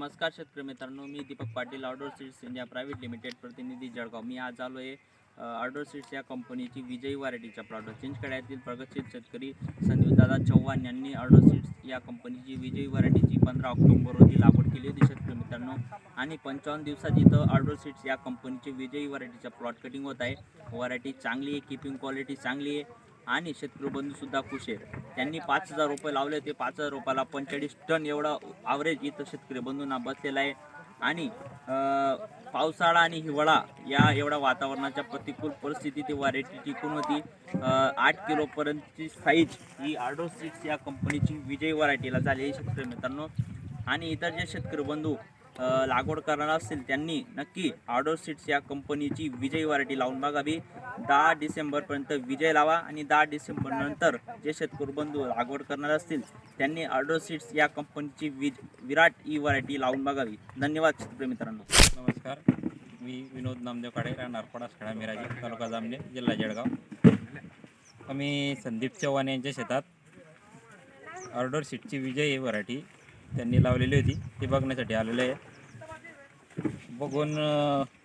नमस्कार शेतकरी मित्रांनो मी Deepak Patil outdoor seeds India private limited प्रतिनिधी जळगाव. मी आज आलो आहे आउटडोर सीड्स या कंपनीची विजयी व्हरायटीच्या प्रॉडक्ट चिंचखेड्यातील प्रगतशील शेतकरी संदीपदादा चव्हाण यांनी आउटडोर सीड्स या कंपनीची विजयी व्हरायटीची पंधरा ऑक्टोबर रोजी लागवड केली होती शेतकरी मित्रांनो. आणि पंचावन्न दिवसात इथं आउटडोर सीड्स या कंपनीची विजयी व्हरायटीचा प्लॉट कटिंग होत आहे. व्हरायटी चांगली आहे किपिंग क्वालिटी चांगली आहे. आणि शेतकरी बंधूसुद्धा खुश आहेत. त्यांनी पाच हजार रुपये लावले ते पाच हजार रुपयाला पंचेचाळीस टन एवढा आवरेज इथं शेतकरी बंधूंना बसलेला आहे. आणि पावसाळा आणि हिवाळा या एवढ्या वातावरणाच्या प्रतिकूल परिस्थितीत ही व्हरायटी टिकून होती. आठ किलोपर्यंतची साईज ही आर्डो सिक्स या कंपनीची विजय व्हरायटीला झाली आहे शेतकरी मित्रांनो. आणि इतर जे शेतकरी बंधू लागवड करणार असतील त्यांनी नक्की आर्डर सीड्स या कंपनीची विजय व्हरायटी लावून बघावी दहा डिसेंबरपर्यंत विजय लावा आणि दहा डिसेंबरनंतर जे शेतकरी बंधू लागवड करणार असतील त्यांनी आर्डर सीड्स या कंपनीची विज विराट ही व्हरायटी लावून बघावी धन्यवाद शेतकरी मित्रांनो. नमस्कार. मी विनोद नामदेव काडे राहणार पडासखेडा मिराजी तालुका जामले जिल्हा जळगाव. आम्ही संदीप चव्हाण यांच्या शेतात ऑर्डर सीटची विजय ही व्हरायटी त्यांनी लावलेली होती. ती बघण्यासाठी आलेलं आहे. बघून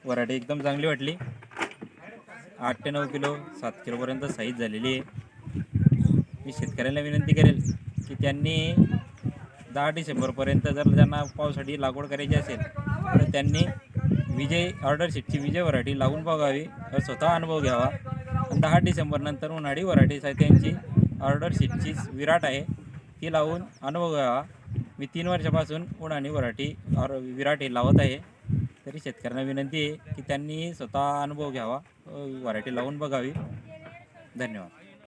व्हरायटी एकदम चांगली वाटली. आठ ते नऊ किलो सात किलोपर्यंत साईज झालेली आहे. मी शेतकऱ्यांना विनंती करेल की त्यांनी दहा डिसेंबरपर्यंत जर त्यांना पावसाठी लागवड करायची असेल तर त्यांनी विजय ऑर्डर शीटची विजय वराठी लावून बघावी स्वतः अनुभव घ्यावा. दहा डिसेंबरनंतर उन्हाळी व्हरायटीज आहे त्यांची ऑर्डर विराट आहे. ती लावून अनुभव घ्यावा. मी तीन वर्षापासून उन्हाळी व्हरायटी और विराट हे लावत आहे. तरी शेतकऱ्यांना विनंती आहे की त्यांनी स्वतः अनुभव घ्यावा वराठी लावून बघावी. धन्यवाद.